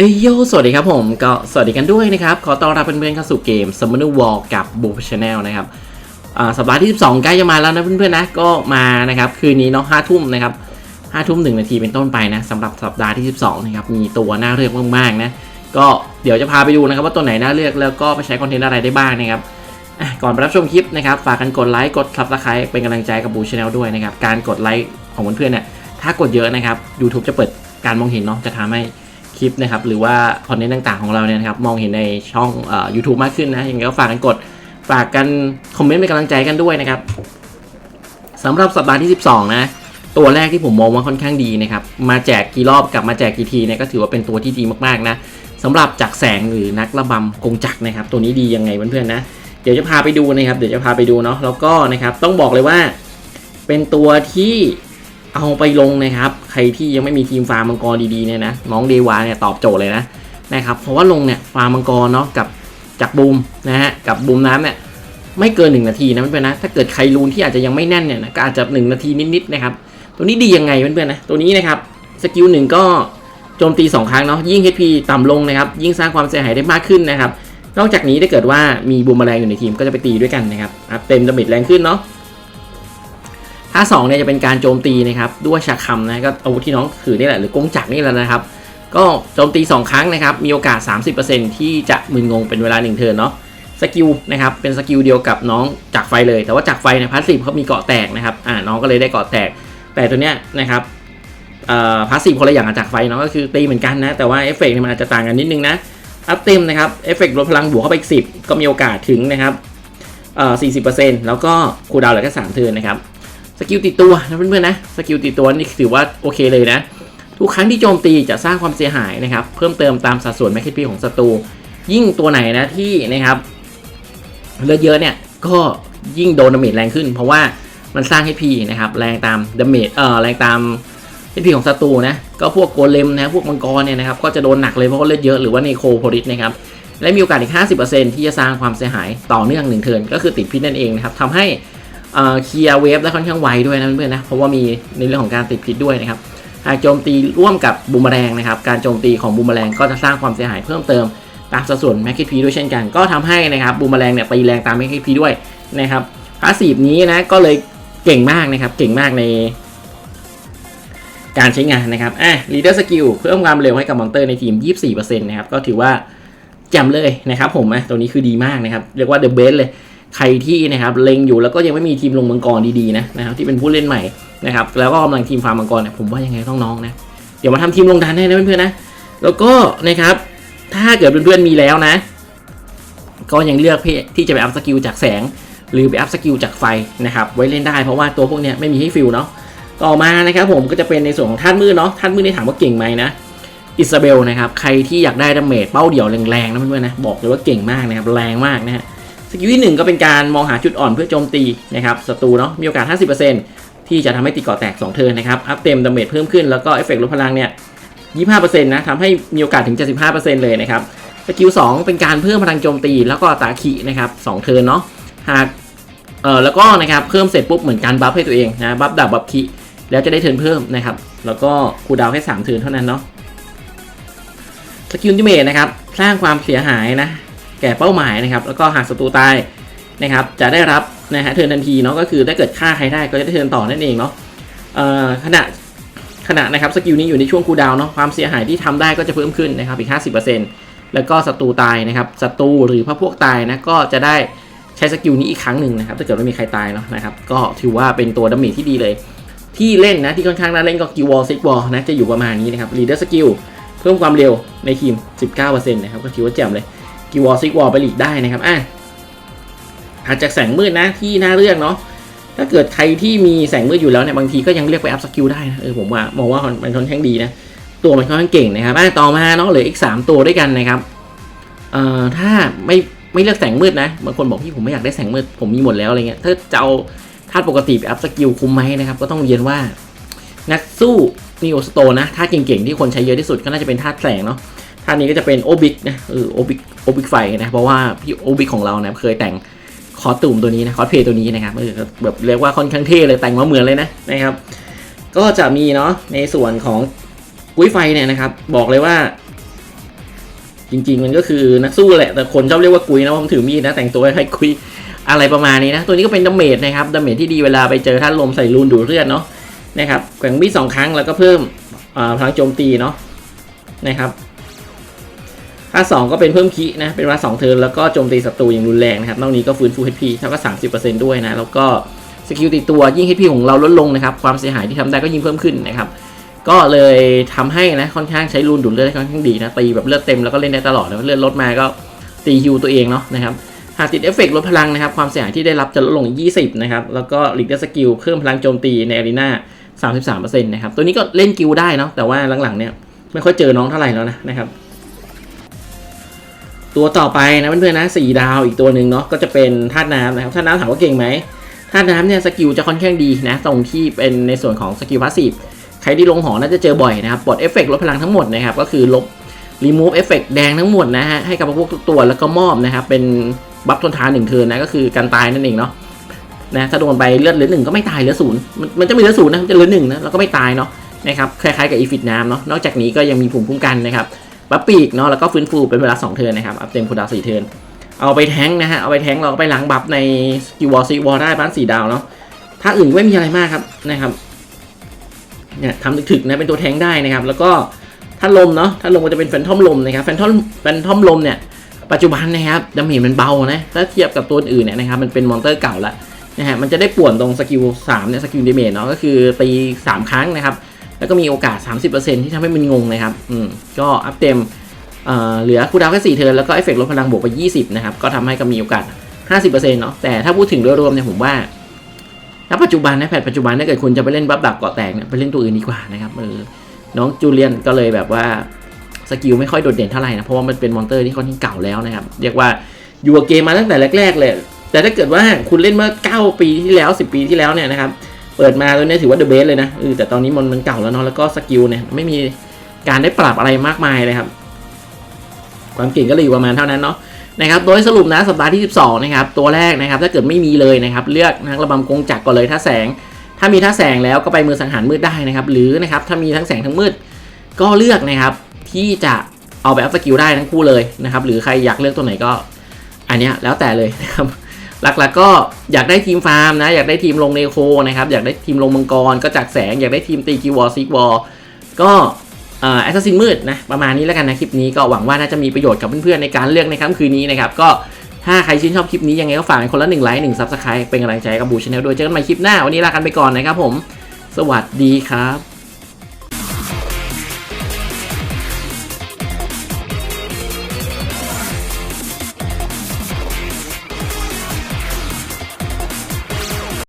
เอ้ยโย สวัสดีครับผมก็สวัสดีกันด้วยนะครับ ขอต้อนรับเพื่อนๆเข้าสู่เกม Summoner War กับ b o o c h a n n e l นะครับสัปดาห์ที่ 12 ใกล้จะมาแล้วนะเพื่อนๆนะ ก็มานะครับ คืนนี้เนาะห้าทุ่มนะครับห้าทุ่มหนึ่งนาทีเป็นต้นไปนะสำหรับสัปดาห์ที่ 12 นะครับ มีตัวน่าเลือกมากๆนะ ก็เดี๋ยวจะพาไปดูนะครับว่าตัวไหนน่าเลือกแล้วก็ไปใช้คอนเทนต์อะไรได้บ้างนะครับก่อนไปรับชมคลิปนะครับ ฝากกันกดไลค์ กด subscribe เป็นกำลังใจกับ b o o c h a n n e l ด้วยนะครับ การกดไลค์ของเพื่อนๆเนี่ย ถ้ากดเยอะนะครับ YouTube จะเปิดการมองเห็นเนาะ จะทำให้ ลิปนะครับหรือว่าคอนเทนต์ต่างๆของเราเนี่ยนะครับมองเห็นในช่องเอ่อ YouTube มากขึ้นนะยังไงก็ฝากกันกดฝากกันคอมเมนต์เป็นกำลังใจกันด้วยนะครับสำหรับสัปดาห์ที่ 12 นะ ตัวแรกที่ผมมองว่าค่อนข้างดีนะครับมาแจกกี่รอบกับมาแจกกี่ทีเนี่ยก็ถือว่าเป็นตัวที่ดีมากๆนะสำหรับจักรแสงหรือนักระบำกงจักรนะครับ ตัวนี้ดียังไงเพื่อนๆนะเดี๋ยวจะพาไปดูนะครับ เดี๋ยวจะพาไปดูเนาะแล้วก็นะครับต้องบอกเลยว่าเป็นตัวที่ เอาไปลงนะครับ ใครที่ยังไม่มีทีมฟาร์มมังกรดีๆเนี่ยนะน้องเดวาเนี่ยตอบโจทย์เลยนะนะครับเพราะว่าลงเนี่ยฟาร์มมังกรเนาะกับจากบูมนะฮะกับบูมน้ำเนี่ยไม่เกิน 1 นาทีนะเพื่อนๆนะถ้าเกิดใครรูนที่อาจจะยังไม่แน่นเนี่ยนะก็อาจจะ 1 นาทีนิดๆนะครับตัวนี้ดียังไงเพื่อนๆนะตัวนี้นะครับสกิลหนึ่งก็โจมตี 2 ครั้งเนาะยิ่ง HP ต่ำลงนะครับยิ่งสร้างความเสียหายได้มากขึ้นนะครับนอกจากนี้ถ้าเกิดว่ามีบูมแมลงอยู่ในทีมก็จะไปตีด้วยกันนะครับอัพเต็มดาเมจแรงขึ้นเนาะ ท่า2เนี่ยจะเป็นการโจมตีนะครับด้วยชาคำนะก็อาวุธที่น้องถือนี่แหละหรือกงจักรนี่แหละนะครับ ก็โจมตี 2 ครั้งนะครับมีโอกาส 30%ที่จะมึนงงเป็นเวลา1เทิร์นเนาะสกิลนะครับเป็นสกิลเดียวกับน้องจักไฟเลย แต่ว่าจักไฟเนี่ยพาสซีฟเขามีเกาะแตกนะครับอ่าน้องก็เลยได้เกาะแตก แต่ตัวเนี้ยนะครับเอ่อพาสซีฟคนละอย่างกับจักไฟเนาะก็คือตีเหมือนกันนะแต่ว่าเอฟเฟกต์มันอาจจะต่างกันนิดนึงนะอัพเต็มนะครับเอฟเฟกต์ลดพลังบวกเข้าไปอีก10 ก็มีโอกาสถึงนะครับเอ่อ40%แล้วก็คูลดาวน์เหลือแค่3เทิร์นนะครับ สกิลติดตัวนะเพื่อนๆนะสกิลติดตัวนี่ถือว่าโอเคเลยนะ ทุกครั้งที่โจมตีจะสร้างความเสียหายนะครับ เพิ่มเติมตามสัดส่วนแมคคิพีของศัตรูยิ่งตัวไหนนะที่นะครับเลือดเยอะเนี่ยก็ยิ่งโดนดาเมจแรงขึ้น เพราะว่ามันสร้างให้พีนะครับแรงตามดาเมจเอ่อแรงตามเพีของศัตรูนะก็พวกโกเลมนะพวกมังกรเนี่ยนะครับก็จะโดนหนักเลยเพราะว่าเลือดเยอะหรือว่าในโคโพลิสนะครับและมีโอกาสอีก 50%ที่จะสร้างความเสียหายต่อเนื่องหนึ่งเทิร์นก็คือติดพิษนั่นเองนะครับทำให้ เคลียร์เวฟได้ค่อนข้างไวด้วยนะเพื่อนๆนะเพราะว่ามีในเรื่องของการติดพิษด้วยนะครับหากโจมตีร่วมกับบูมแมลงนะครับการโจมตีของบูมแมลงก็จะสร้างความเสียหายเพิ่มเติมตามสัดส่วนแมคคิพีด้วยเช่นกัน ก็ทำให้นะครับบูมแมลงเนี่ยตีแรงตามแมคคิพีด้วยนะครับพาสีฟนี้นะก็เลยเก่งมากนะครับเก่งมากใน การใช้งานนะครับอะลีดเดอร์สกิลเพิ่มความเร็วให้กับมอนเตอร์ในทีม 24%นะครับก็ถือว่าแจ่มเลยนะครับผมนะตัวนี้คือดีมากนะครับ เรียกว่าเดอะเบสเลย ใครที่นะครับเล็งอยู่แล้วก็ยังไม่มีทีมลงมังกรดีๆนะนะครับที่เป็นผู้เล่นใหม่นะครับแล้วก็กำลังทีมฟาร์มมังกรเนี่ยผมว่ายังไงต้องน้องนะเดี๋ยวมาทำทีมลงดันให้นะเพื่อนๆนะแล้วก็นะครับถ้าเกิดเพื่อนๆมีแล้วนะ ก็ยังเลือกที่จะไปอัพสกิลจากแสง หรือไปอัพสกิลจากไฟนะครับไว้เล่นได้เพราะว่าตัวพวกเนี้ยไม่มีให้ฟิลเนาะต่อมานะครับผมก็จะเป็นในส่วนของท่านมืดเนาะท่านมืดนี่ถามว่าเก่งไหมนะอิซาเบลนะครับใครที่อยากได้ดาเมจเป้าเดี่ยวแรงๆนะเพื่อนๆนะบอกเลยว่าเก่งมากนะครับแรงมากนะฮะ สกิลที่1ก็เป็นการมองหาจุดอ่อนเพื่อโจมตีนะครับศัตรูเนาะมีโอกาส 50%ที่จะทำให้ตีก่อแตก 2 เทิร์นนะครับ อัพเต็มดาเมจเพิ่มขึ้นแล้วก็เอฟเฟกต์ลดพลังเนี่ย25%นะทำให้มีโอกาสถึง 75%เลยนะครับสกิล2เป็นการเพิ่มพลังโจมตีแล้วก็ตาขีนะครับ2เทิร์นเนาะหากเออแล้วก็นะครับเพิ่มเสร็จปุ๊บเหมือนการบัฟให้ตัวเองนะบัฟดับบัฟคีแล้วจะได้เทิร์นเพิ่มนะครับ แล้วก็คูดาวแค่3เทิร์นเท่านั้นเนาะสกิลที่เมทนะครับสร้างความเสียหายนะ แก่เป้าหมายนะครับ แล้วก็หากศัตรูตายนะครับ จะได้รับนะฮะเทินทันทีเนาะก็คือถ้าเกิดฆ่าใครได้ก็จะได้เทินต่อนั่นเองเนาะขณะขณะนะครับสกิลนี้อยู่ในช่วงคูดาวเนาะความเสียหายที่ทำได้ก็จะเพิ่มขึ้นนะครับอีก 50%แล้วก็ศัตรูตายนะครับศัตรูหรือพระพวกตายนะก็จะได้ใช้สกิลนี้อีกครั้งหนึ่งนะครับถ้าเกิดไม่มีใครตายเนาะนะครับก็ถือว่าเป็นตัวดาเมจที่ดีเลย ที่เล่นนะที่ค่อนข้างน่าเล่นก็กิวอลซิกวอลนะจะอยู่ประมาณนี้นะครับลีดเดอร์สกิลเพิ่มความเร็วในทีม 19%นะครับก็ถือว่าแจ่มเลย กิวอซิกวอลไปหลีกได้นะครับอะอาจจะแสงมืดนะที่น่าเลือกเนาะถ้าเกิดใครที่มีแสงมืดอยู่แล้วเนี่ยบางทีก็ยังเรียกไปอัพสกิลได้นะเออผมว่ามองว่ามันค่อนข้างดีนะตัวมันค่อนข้างเก่งนะครับอะต่อมาเนาะเหลืออีก 3 ตัวด้วยกันนะครับเอ่อถ้าไม่ไม่เลือกแสงมืดนะบางคนบอกพี่ผมไม่อยากได้แสงมืดผมมีหมดแล้วอะไรเงี้ยถ้าจะเอาธาตุปกติไปอัพสกิลคุ้มไหมนะครับก็ต้องเรียนว่านักสู้นิโอสโตนะธาตุเก่งๆที่คนใช้เยอะที่สุดก็น่าจะเป็นธาตุแสงเนาะ ท่านี้ก็จะเป็นโอบิกนะเออโอบิกโอบิกไฟนะเพราะว่าพี่โอบิกของเรานะเคยแต่งคอสตูมตัวนี้นะคอสเพย์ตัวนี้นะครับแบบเรียกว่าค่อนข้างเท่เลยแต่งมาเหมือนเลยนะนะครับ ก็จะมีเนาะในส่วนของกุ้ยไฟเนี่ยนะครับบอกเลยว่า จริง ๆ มันก็คือนักสู้แหละ แต่คนชอบเรียกว่ากุ้ยนะพราะผมถือมีดนะแต่งตัวให้กุยอะไรประมาณนี้นะ ตัวนี้ก็เป็นดาเมจนะครับดาเมจที่ดีเวลาไปเจอท่านลมใส่รูนดูดเลือดเนาะนะครับแกว่งมีดสองครั้งแล้วก็เพิ่มพลังโจมตีเนาะนะครับ ถ้าสองก็เป็นเพิ่มคีนะ เป็นเวลาสองเทิร์นแล้วก็โจมตีศัตรูอย่างรุนแรงนะครับ นอกนี้ก็ฟื้นฟู HP เท่ากับ30%ด้วยนะ แล้วก็สกิลติดตัวยิ่ง HP ของเราลดลงนะครับ ความเสียหายที่ทำได้ก็ยิ่งเพิ่มขึ้นนะครับ ก็เลยทำให้นะค่อนข้างใช้รูนดูดเลือดได้ค่อนข้างดีนะตีแบบเลือดเต็มแล้วก็เล่นได้ตลอดนะเลือดลดมาก็ตีฮิวตัวเองเนาะนะครับหากติดเอฟเฟกต์ลดพลังนะครับความเสียหายที่ได้รับจะลดลง 20 นะครับ แล้วก็ลิกเดอร์สกิลเพิ่มพลังโจมตีในอารีนา33%นะครับตัวนี้ก็เล่นกิลได้เนาะแต่ว่าหลังๆเนี่ยไม่ค่อยเจอน้องเท่าไหร่แล้วนะนะครับ ตัวต่อไปนะเพื่อนๆนะสี่ดาวอีกตัวหนึ่งเนาะก็จะเป็นธาตุน้ำนะครับธาตุน้ำถามว่าเก่งไหมธาตุน้ำเนี่ยสกิลจะค่อนข้างดีนะตรงที่เป็นในส่วนของสกิลพาสซีฟใครที่ลงหอน่าจะเจอบ่อยนะครับปลดเอฟเฟกต์ลดพลังทั้งหมดนะครับก็คือลบ remove เอฟเฟกต์แดงทั้งหมดนะฮะให้กับพวกทุกตัวแล้วก็มอบนะครับเป็นบัฟทนทานหนึ่งเทินนะก็คือการตายนั่นเองเนาะนะถ้าโดนไปเลือดเหลือหนึ่งก็ไม่ตายเหลือศูนย์มันมันจะมีเหลือศูนย์นะจะเหลือหนึ่งนะแล้วก็ไม่ตายเนาะนะครับคล้ายๆกับอีฟิตน้ำเนาะนอกจากนี้ก็ยังมีภูมิคุ้มกันนะครับ บัฟปีกเนาะแล้วก็ฟื้นฟูเป็นเวลา 2 เทิร์นนะครับอัพเต็มคูดาวน์4เทิร์นเอาไปแทงนะฮะเอาไปแทงเราก็ไปล้างบัฟในสกิลวอลซีวอลได้บ้านสี่ดาวเนาะถ้าอื่นก็ไม่มีอะไรมากครับนะครับเนี่ยทำถึกๆนะเป็นตัวแทงได้นะครับ แล้วก็ท่านลมเนาะท่านลมก็จะเป็นแฟนทอมลมนะครับแฟนทอมแฟนทอมลมเนี่ยปัจจุบันนะครับดาเมจมันเบานะถ้าเทียบกับตัวอื่นเนี่ยนะครับมันเป็นมอนเตอร์เก่าละนะฮะมันจะได้ป่วนตรงสกิล3เนี่ยสกิลดาเมจเนาะก็คือตี3 ครั้งนะครับ แล้วก็มีโอกาส 30%ที่ทำให้มันงงนะครับอืมก็อัพเต็มเอ่อเหลือคูดาวแค่ 4 เทิร์นแล้วก็เอฟเฟกต์ลดพลังบวกไป 20 นะครับ ก็ทำให้ก็มีโอกาส 50%เนาะแต่ถ้าพูดถึงโดยรวมเนี่ยผมว่าณปัจจุบันนะแพทปัจจุบันถ้าเกิดคุณจะไปเล่นบัฟดักเกาะแตกเนี่ยไปเล่นตัวอื่นดีกว่านะครับเออน้องจูเลียนก็เลยแบบว่าสกิลไม่ค่อยโดดเด่นเท่าไหร่นะเพราะว่ามันเป็นมอนเตอร์ที่ค่อนข้างเก่าแล้วนะครับเรียกว่าอยู่กับเกมมาตั้งแต่แรก ๆ เลย แต่ถ้าเกิดว่าคุณเล่นเมื่อ 9 ปีที่แล้ว 10 ปีที่แล้วเนี่ยนะครับ เปิดมาตัวนี้ถือว่าเดอะเบสเลยนะเออแต่ตอนนี้มันมันเก่าแล้วเนาะแล้วก็สกิลเนี่ยไม่มีการได้ปรับอะไรมากมายเลยครับ ความเก่งก็เลยอยู่ประมาณเท่านั้นเนาะนะครับโดยสรุปนะสัปดาห์ที่ 12 นะครับ ตัวแรกนะครับ ถ้าเกิดไม่มีเลยนะครับ เลือกนักระบำกงจักรก่อนเลยถ้าแสง ถ้ามีท่าแสงแล้วก็ไปมือสังหารมืดได้นะครับ หรือนะครับถ้ามีทั้งแสงทั้งมืด ก็เลือกนะครับที่จะเอาแบบสกิลได้ทั้งคู่เลยนะครับ หรือใครอยากเลือกตัวไหนก็ อันเนี้ยแล้วแต่เลยนะครับ หลักๆก็อยากได้ทีมฟาร์มนะ อยากได้ทีมลงเนโคนะครับ อยากได้ทีมลงมังกรก็จักแสง อยากได้ทีมตีกีวอลซิกวอลก็แอสซัสซินมืดนะ ประมาณนี้แล้วกันนะคลิปนี้ก็หวังว่าน่าจะมีประโยชน์กับเพื่อนๆในการเลือกในค่ำคืนนี้นะครับก็ถ้าใครชื่นชอบคลิปนี้ยังไงก็ฝากคนละหนึ่งไลค์หนึ่งซับสไครป์เป็นกำลังใจกับบูชาแนลด้วยเจอกันใหม่คลิปหน้าวันนี้ลากันไปก่อนนะครับผม สวัสดีครับ